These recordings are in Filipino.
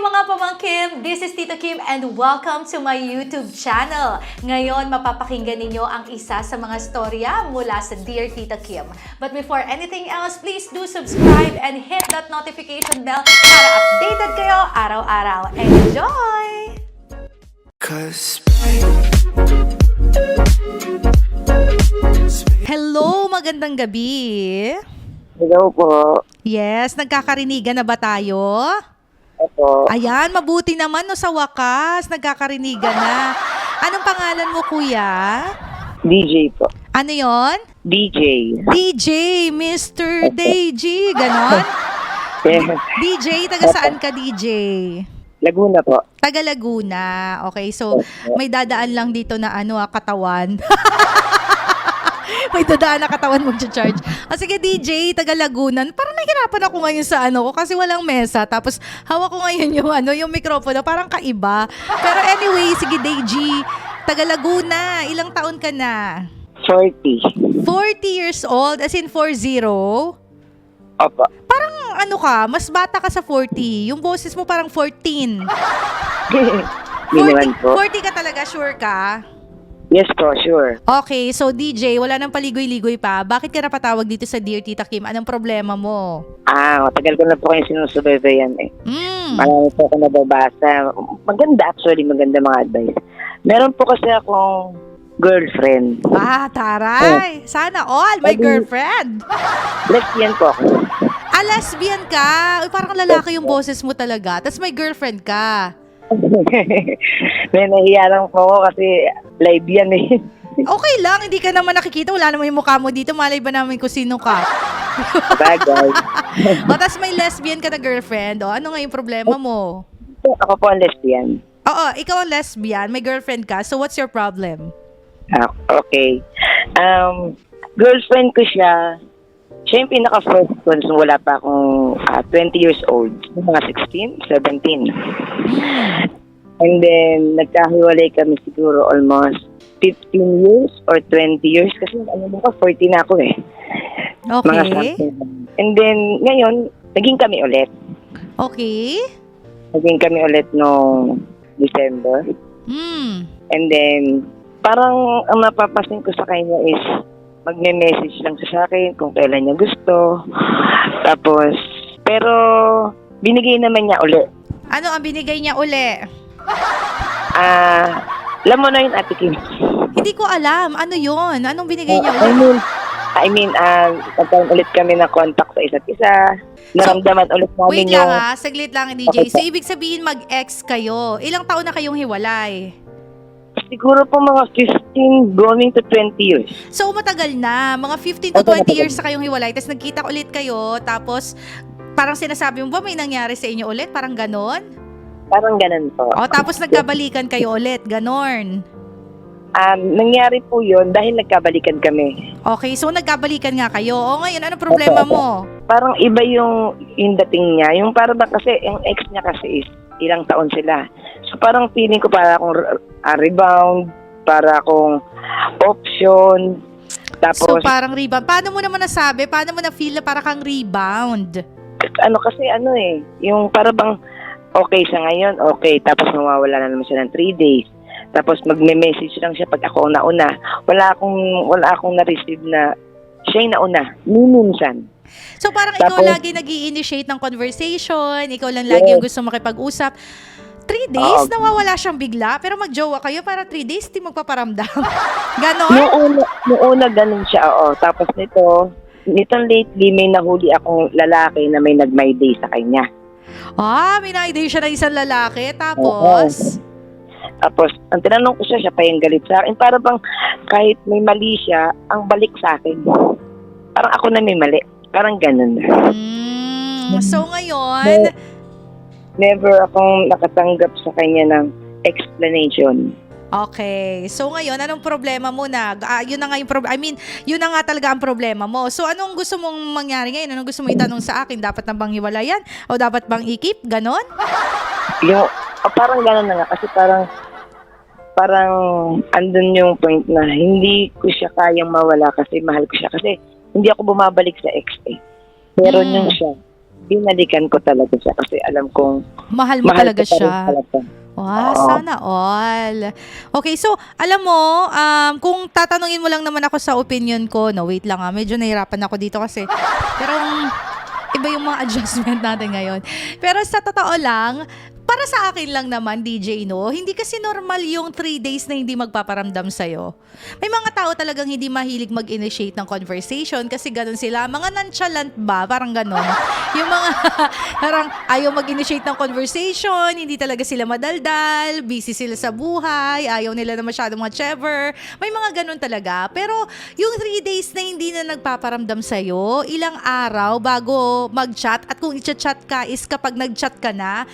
mga pamangkin! This is Tita Kim and welcome to my YouTube channel. Ngayon, mapapakinggan ninyo ang isa sa mga storya mula sa Dear Tita Kim. But before anything else, please do subscribe and hit that notification bell para updated kayo araw-araw. Enjoy! Cause Hello! Magandang gabi! Hello po. Yes, nagkakarinigan na ba tayo? Opo. Ayan, mabuti naman no sa wakas, nagkakarinigan na. Anong pangalan mo, kuya? DJ po. Ano yon? DJ. DJ, Mr. Deji, ganon? DJ, taga saan ka, DJ? Laguna po. Taga Laguna. Okay, so may dadaan lang dito na ano, ah, katawan. may dadaan na katawan mag-charge. O sige, DJ, taga Laguna. Parang nahihirapan ako ngayon sa ano ko kasi walang mesa. Tapos hawak ko ngayon yung ano, yung mikropono. Parang kaiba. Pero anyway, sige, DJ, taga Laguna. Ilang taon ka na? 40. 40 years old, as in 40. Opo. Parang ano ka, mas bata ka sa 40. Yung boses mo parang 14. Hindi naman 40, po. 40 ka talaga, sure ka? Yes po, sure. Okay, so DJ, wala nang paligoy-ligoy pa. Bakit ka napatawag dito sa Dear Tita Kim? Anong problema mo? Ah, matagal ko na po kayo sinusubaybayan eh. Mm. Marami po ako nababasa. Maganda actually, maganda mga advice. Meron po kasi akong girlfriend. Ah, taray. Sana all, my Sabi- girlfriend. Lesbian po ako. Ah, lesbian ka. Uy, parang lalaki yung boses mo talaga. Tapos may girlfriend ka. May nahiya lang po ako kasi live yan eh. Okay lang, hindi ka naman nakikita. Wala naman yung mukha mo dito. Malay ba namin kung sino ka? Bagay. o, tapos may lesbian ka na girlfriend. O, ano nga yung problema mo? ako po ang lesbian. Oo, ikaw ang lesbian, may girlfriend ka. So, what's your problem? Ah, okay. Um, girlfriend ko siya. Siya yung pinaka-first ko nung wala pa akong ah, 20 years old. Mga 16, 17. And then, nagkahiwalay kami siguro almost 15 years or 20 years. Kasi ano mo ka, 40 na ako eh. Mga Okay. something. And then, ngayon, naging kami ulit. Okay. Naging kami ulit noong December. Hmm. And then, parang ang napapasin ko sa kanya is magme-message lang siya sa akin kung kailan niya gusto. Tapos, pero binigay naman niya uli. Ano ang binigay niya uli? Ah, alam mo na yun, Ate Kim. Hindi ko alam. Ano yon? Anong binigay niya I mean, I mean, ah, nagkaroon ulit kami ng contact sa isa't isa. Naramdaman ulit namin Wait yung... lang ha. Saglit lang, DJ. So, ibig sabihin mag-ex kayo. Ilang taon na kayong hiwalay? Siguro po mga 15 going to 20 years. So, matagal na. Mga 15 to Opo, 20 matagal. years na kayong hiwalay. Tapos nagkita ulit kayo. Tapos, parang sinasabi mo ba may nangyari sa inyo ulit? Parang ganon? Parang ganun po. O, tapos nagkabalikan kayo ulit. Ganon. Um, nangyari po yun dahil nagkabalikan kami. Okay, so nagkabalikan nga kayo. O, ngayon, ano problema Opo, opo. mo? parang iba yung, yung dating niya. Yung parang ba kasi, yung ex niya kasi is ilang taon sila. So parang feeling ko para akong ah, rebound, para akong option. Tapos, So, parang rebound. Paano mo naman nasabi? Paano mo na-feel na para kang rebound? ano kasi ano eh, yung para bang okay siya ngayon, okay. Tapos mawawala na naman siya ng 3 days. Tapos magme-message lang siya pag ako nauna. Wala akong, wala akong na-receive na siya yung nauna. Minsan. So, parang ikaw Tapos- lagi nag initiate ng conversation, ikaw lang lagi yung gusto makipag-usap. Three days, Oo. nawawala siyang bigla, pero magjowa kayo para three days, di magpaparamdam. Ganon? Noong noong una ganun siya, oo. Tapos nito, nitong lately, may nahuli akong lalaki na may nag-my day sa kanya. Ah, may na-idea siya ng isang lalaki, tapos... Tapos, ang tinanong ko siya, siya pa yung galit sa akin. Para bang kahit may mali siya, ang balik sa akin. Parang ako na may mali. Parang ganun. Mm, so, ngayon, Never akong nakatanggap sa kanya ng explanation. Okay. So, ngayon, anong problema mo na? Ah, yun na nga yung problem. I mean, yun na nga talaga ang problema mo. So, anong gusto mong mangyari ngayon? Anong gusto mong itanong sa akin? Dapat na bang hiwalayan? O dapat bang ikip? Ganon? Yung, ah, parang ganun na nga. Kasi parang, parang andun yung point na hindi ko siya kayang mawala kasi mahal ko siya. Kasi hindi ako bumabalik sa ex eh. Meron Mm. yung siya. binalikan ko talaga siya kasi alam kong Mahal mo mahal talaga siya. talaga. Wow, Oo. sana all. Okay, so alam mo, um, kung tatanungin mo lang naman ako sa opinion ko, no, wait lang ah, medyo nahirapan ako dito kasi, pero iba yung mga adjustment natin ngayon. Pero sa totoo lang, para sa akin lang naman, DJ, no, hindi kasi normal yung three days na hindi magpaparamdam sa'yo. May mga tao talagang hindi mahilig mag-initiate ng conversation kasi ganun sila. Mga nonchalant ba? Parang ganun. Yung mga parang ayaw mag-initiate ng conversation, hindi talaga sila madaldal, busy sila sa buhay, ayaw nila na masyado mga chever. May mga ganun talaga. Pero yung three days na hindi na nagpaparamdam sa'yo, ilang araw bago mag-chat at kung i-chat ka is kapag nag-chat ka na,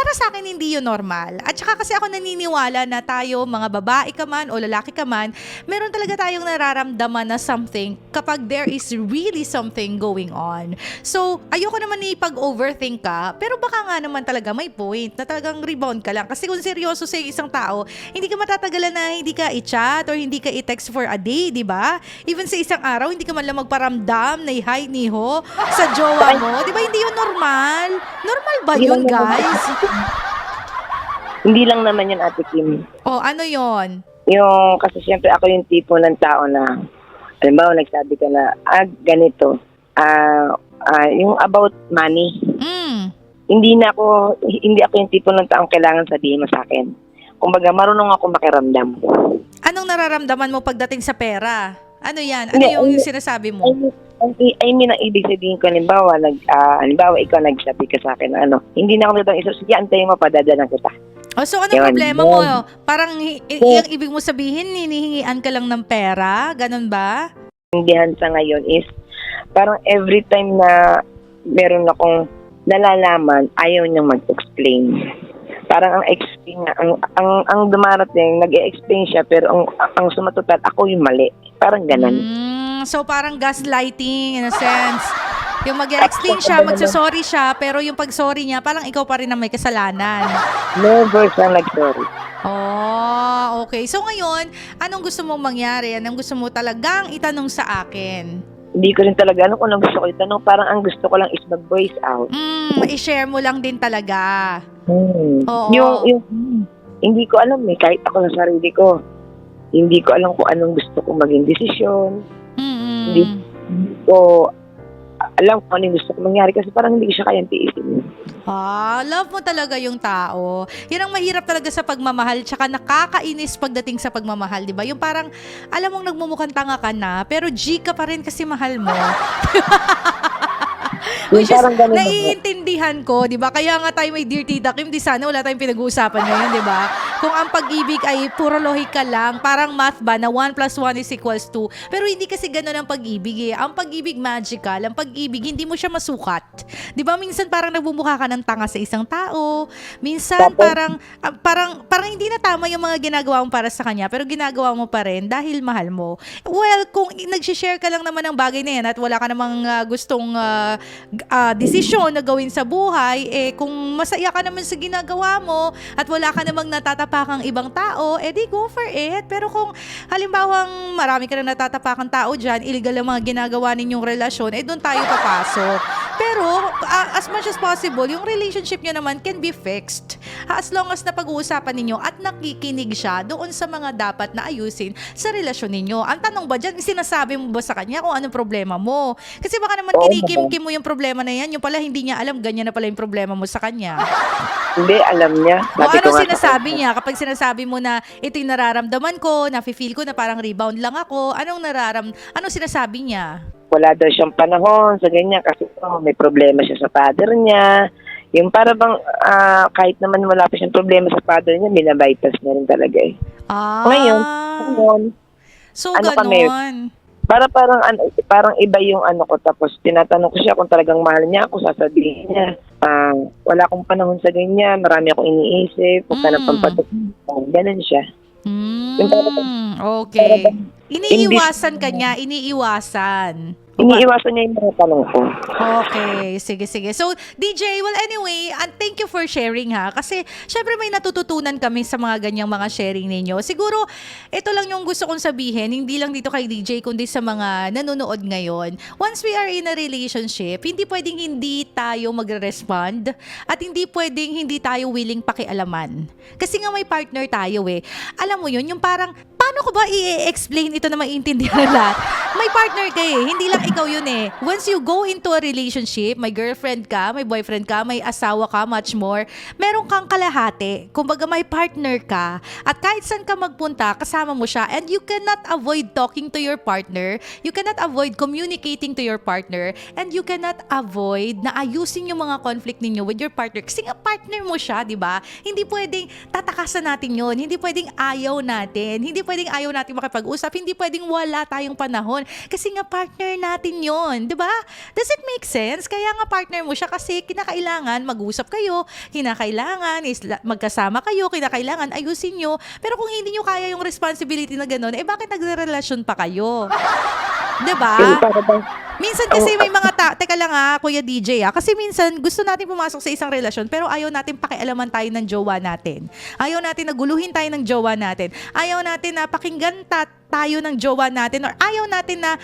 para sa akin hindi yun normal. At saka kasi ako naniniwala na tayo, mga babae ka man o lalaki ka man, meron talaga tayong nararamdaman na something kapag there is really something going on. So, ayoko naman ipag-overthink ka, pero baka nga naman talaga may point na talagang rebound ka lang. Kasi kung seryoso sa isang tao, hindi ka matatagalan na hindi ka i-chat or hindi ka i-text for a day, di ba? Even sa isang araw, hindi ka man lang magparamdam na hi, ni ho sa jowa mo. Di ba hindi yun normal? Normal ba yun, guys? Hindi lang naman yun, Ate Kim. O, ano yon? Yung, kasi siyempre ako yung tipo ng tao na, halimbawa, nagsabi ka na, ah, ganito, ah, ah, yung about money, Mm. hindi na ako, hindi ako yung tipo ng taong kailangan sabihin mo sa akin. Kumbaga, marunong ako makiramdam. Anong nararamdaman mo pagdating sa pera? Ano yan? Ano Hindi, yung ano- sinasabi mo? mean, ang- I mean, ang ibig sabihin ko, halimbawa, nag, ah, halimbawa, ikaw nagsabi ka sa akin, ano, hindi na ako nitong isa, sige, antayin mo, padadalan kita. O, so anong Yun, problema yun. mo? Parang i- Yes. yung ibig mo sabihin, hinihingian ka lang ng pera? Ganun ba? Indihan sa ngayon is, parang every time na meron akong nalalaman, ayaw niyang mag-explain. Parang ang explain niya, ang, ang, ang dumarating, nag-explain siya, pero ang, ang sumatotal, ako yung mali. Parang ganun. Mm, so parang gaslighting in a sense. Yung mag-explain siya, magsasorry siya, pero yung pag-sorry niya, parang ikaw pa rin ang may kasalanan. Never siya nag-sorry. Oh, okay. So ngayon, anong gusto mong mangyari? Anong gusto mo talagang itanong sa akin? Hindi ko rin talaga, ano kung gusto ko itanong, parang ang gusto ko lang is mag-voice out. Mm, i-share mo lang din talaga. Hmm. Oo. Yung, yung, hindi ko alam eh, kahit ako sa sarili ko, hindi ko alam kung anong gusto kong maging desisyon. Mm-mm. Hindi. Ko alam kung anong gusto kong mangyari kasi parang hindi ko siya kayang tiisin. Ah, love mo talaga yung tao. Yan ang mahirap talaga sa pagmamahal, tsaka nakakainis pagdating sa pagmamahal, di ba? Yung parang, alam mong nagmumukhang tanga ka na, pero G ka pa rin kasi mahal mo. Which is, naiintindihan ko, di ba? Kaya nga tayo may Dear Tita Kim, di sana wala tayong pinag-uusapan ngayon, di ba? Kung ang pag-ibig ay puro lohika lang, parang math ba na 1 plus 1 is equals 2. Pero hindi kasi ganun ang pag-ibig eh. Ang pag-ibig magical, ang pag-ibig hindi mo siya masukat. Di ba? Minsan parang nagbumukha ka ng tanga sa isang tao. Minsan Tapos- parang, ah, parang, parang hindi na tama yung mga ginagawa mo para sa kanya, pero ginagawa mo pa rin dahil mahal mo. Well, kung i- nag-share ka lang naman ng bagay na yan at wala ka namang ah, gustong ah, ah, desisyon na gawin sa buhay, eh kung masaya ka naman sa ginagawa mo at wala ka namang natatapakang ibang tao, eh di go for it. Pero kung halimbawang marami ka na natatapakang tao dyan, illegal ang mga ginagawa ninyong relasyon, eh doon tayo papasok. Pero ah, as much as possible, yung relationship nyo naman can be fixed. As long as napag-uusapan ninyo at nakikinig siya doon sa mga dapat na ayusin sa relasyon ninyo. Ang tanong ba dyan, sinasabi mo ba sa kanya kung anong problema mo? Kasi baka naman kinikim-kim mo yung problema na yan, yung pala hindi niya alam, ganyan na pala yung problema mo sa kanya. Hindi, alam niya. O Sabi ko anong nga sa sinasabi kanya, niya kapag sinasabi mo na ito yung nararamdaman ko, nafe-feel ko na parang rebound lang ako, anong nararam, anong sinasabi niya? Wala daw siyang panahon sa ganyan kasi oh, may problema siya sa father niya. Yung para bang ah, kahit naman wala pa siyang problema sa father niya, binabypass niya rin talaga eh. Ah, Ngayon, Ngayon, so ano kami? ganon. Para parang ano, parang iba yung ano ko tapos tinatanong ko siya kung talagang mahal niya ako sasabihin niya ah wala akong panahon sa ganyan marami akong iniisip huwag ka na Mm. pampatok ganun siya Yung parang- Mm, okay. parang- Iniiwasan ka niya, iniiwasan. Iniiwasan niya yung mga tanong ko. Okay, sige, sige. So, DJ, well anyway, and thank you for sharing ha. Kasi, syempre may natututunan kami sa mga ganyang mga sharing ninyo. Siguro, ito lang yung gusto kong sabihin, hindi lang dito kay DJ, kundi sa mga nanonood ngayon. Once we are in a relationship, hindi pwedeng hindi tayo magre-respond at hindi pwedeng hindi tayo willing pakialaman. Kasi nga may partner tayo eh. Alam mo yun, yung parang, paano ko ba i-explain ito na maintindihan lahat? May partner ka eh, hindi lang ikaw yun eh. Once you go into a relationship, may girlfriend ka, may boyfriend ka, may asawa ka, much more, meron kang kalahati. Kumbaga may partner ka, at kahit saan ka magpunta, kasama mo siya, and you cannot avoid talking to your partner, you cannot avoid communicating to your partner, and you cannot avoid na ayusin yung mga conflict ninyo with your partner. Kasi nga partner mo siya, di ba? Hindi pwedeng tatakasan natin yon hindi pwedeng ayaw natin, hindi pwedeng ayaw natin makipag-usap, hindi pwedeng wala tayong panahon. Kasi nga partner natin yon di ba? Does it make sense? Kaya nga partner mo siya kasi kinakailangan mag-usap kayo, kinakailangan magkasama kayo, kinakailangan ayusin nyo. Pero kung hindi nyo kaya yung responsibility na gano'n, eh bakit nagre-relasyon pa kayo? Di ba? Para bang, Minsan kasi may mga ta- teka lang ah, Kuya DJ ah, kasi minsan gusto natin pumasok sa isang relasyon pero ayaw natin pakialaman tayo ng jowa natin. Ayaw natin na guluhin tayo ng jowa natin. Ayaw natin na pakinggan ta- tayo ng jowa natin or ayaw natin na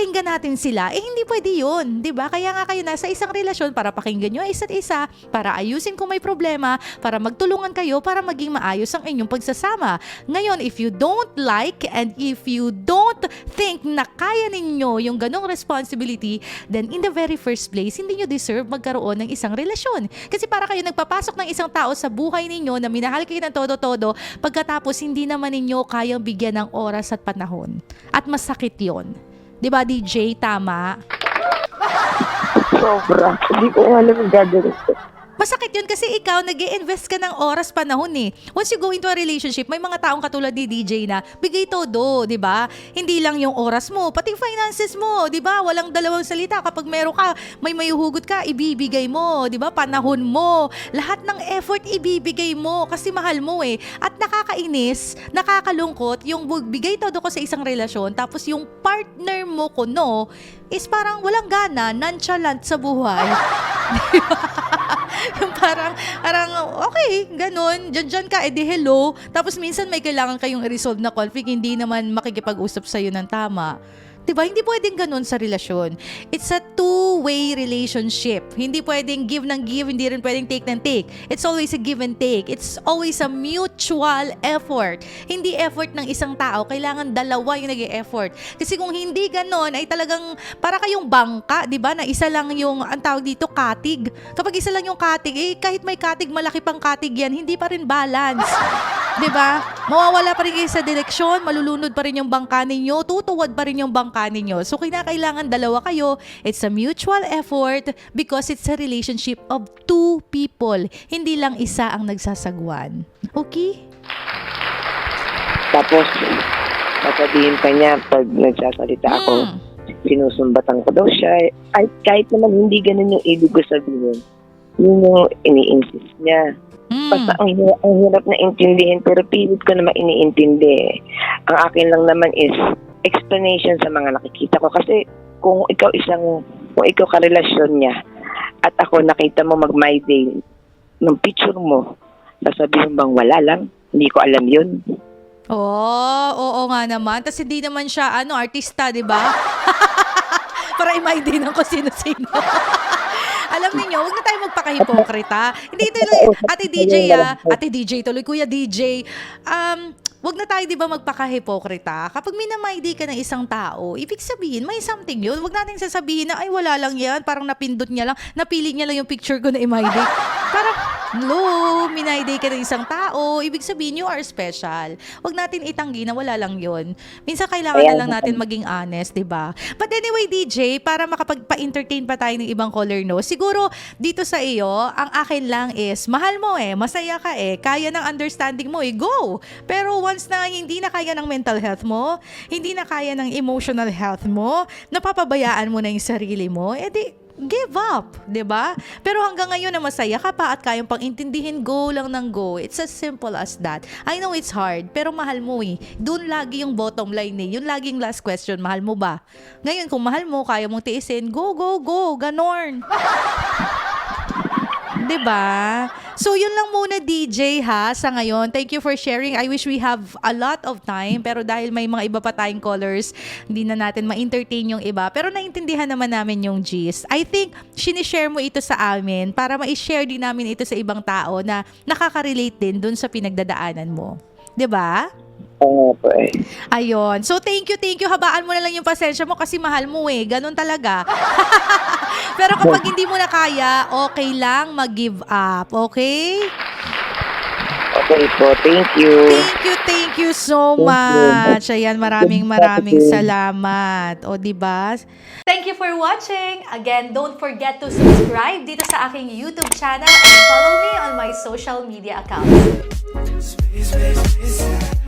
pakinggan natin sila, eh hindi pwede yun, di ba? Kaya nga kayo nasa isang relasyon para pakinggan nyo isa't isa, para ayusin kung may problema, para magtulungan kayo, para maging maayos ang inyong pagsasama. Ngayon, if you don't like and if you don't think na kaya ninyo yung ganong responsibility, then in the very first place, hindi nyo deserve magkaroon ng isang relasyon. Kasi para kayo nagpapasok ng isang tao sa buhay ninyo na minahal kayo ng todo-todo, pagkatapos hindi naman ninyo kayang bigyan ng oras at panahon. At masakit yon. 'Di ba DJ? Tama? sobra. Hindi ko alam yung gagawin ko. Masakit yun kasi ikaw nag invest ka ng oras panahon eh. Once you go into a relationship, may mga taong katulad ni DJ na bigay todo, di ba? Hindi lang yung oras mo, pati finances mo, di ba? Walang dalawang salita. Kapag meron ka, may mayuhugot ka, ibibigay mo, di ba? Panahon mo. Lahat ng effort ibibigay mo kasi mahal mo eh. At nakakainis, nakakalungkot yung bigay todo ko sa isang relasyon tapos yung partner mo ko no is parang walang gana, nonchalant sa buhay. parang, parang, okay, ganun, dyan dyan ka, edi hello. Tapos minsan may kailangan kayong i-resolve na conflict, hindi naman makikipag-usap sa'yo ng tama. Diba? Hindi pwedeng ganun sa relasyon. It's a two-way relationship. Hindi pwedeng give ng give, hindi rin pwedeng take ng take. It's always a give and take. It's always a mutual effort. Hindi effort ng isang tao. Kailangan dalawa yung nag effort Kasi kung hindi ganun, ay talagang para kayong bangka, di ba? Na isa lang yung, ang tawag dito, katig. Kapag isa lang yung katig, eh kahit may katig, malaki pang katig yan, hindi pa rin balance. 'di ba? Mawawala pa rin kayo sa direksyon, malulunod pa rin yung bangka ninyo, tutuwad pa rin yung bangka ninyo. So kinakailangan dalawa kayo. It's a mutual effort because it's a relationship of two people. Hindi lang isa ang nagsasagwan. Okay? Tapos, sasabihin pa niya pag nagsasalita ako, Mm. sinusumbatan ko daw siya. Ay, kahit naman hindi ganun yung ibig ko sabihin. Yun yung ini-insist niya. Basta ang, hi- ang hirap na intindihin, pero pilit ko naman iniintindi. Ang akin lang naman is explanation sa mga nakikita ko. Kasi kung ikaw isang, kung ikaw karelasyon niya, at ako nakita mo mag my day ng picture mo, sasabihin bang wala lang? Hindi ko alam yun. Oh, oo nga naman. Tapos hindi naman siya, ano, artista, di ba? Para i-mind din ako sino-sino. Alam niyo, wag na tayo magpaka-hipokrita. Hindi tuloy, Ate DJ ah, Ate DJ tuloy, Kuya DJ, um, wag na tayo 'di ba magpaka-hipokrita. Kapag minamID ka ng isang tao, ibig sabihin may something 'yun. Wag natin sasabihin na ay wala lang 'yan, parang napindot niya lang, napili niya lang yung picture ko na i-ID. Parang no, minayday ka ng isang tao, ibig sabihin you are special. Wag natin itanggi na wala lang 'yon. Minsan kailangan na lang natin maging honest, 'di ba? But anyway, DJ, para makapagpa-entertain pa tayo ng ibang caller no. Siguro dito sa iyo, ang akin lang is mahal mo eh, masaya ka eh, kaya ng understanding mo eh, go. Pero once na hindi na kaya ng mental health mo, hindi na kaya ng emotional health mo, napapabayaan mo na yung sarili mo, edi give up, 'di ba? Pero hanggang ngayon na masaya ka pa at kayang pang intindihin, go lang ng go. It's as simple as that. I know it's hard, pero mahal mo eh. Doon lagi yung bottom line eh. Yung laging last question, mahal mo ba? Ngayon, kung mahal mo, kaya mong tiisin, go, go, go, ganorn. 'Di ba? So yun lang muna DJ ha sa ngayon. Thank you for sharing. I wish we have a lot of time pero dahil may mga iba pa tayong callers, hindi na natin ma-entertain yung iba. Pero naintindihan naman namin yung gist. I think sinishare mo ito sa amin para ma-share din namin ito sa ibang tao na nakaka-relate din dun sa pinagdadaanan mo. 'Di ba? Oo po eh. Ayun. So, thank you, thank you. Habaan mo na lang yung pasensya mo kasi mahal mo eh. Ganun talaga. Pero kapag hindi mo na kaya, okay lang mag-give up. Okay? Okay po, thank you. Thank you, thank you so Thank you. much. Ayan, maraming maraming salamat. O, di ba? Thank you for watching. Again, don't forget to subscribe dito sa aking YouTube channel and follow me on my social media accounts. Space, space, space,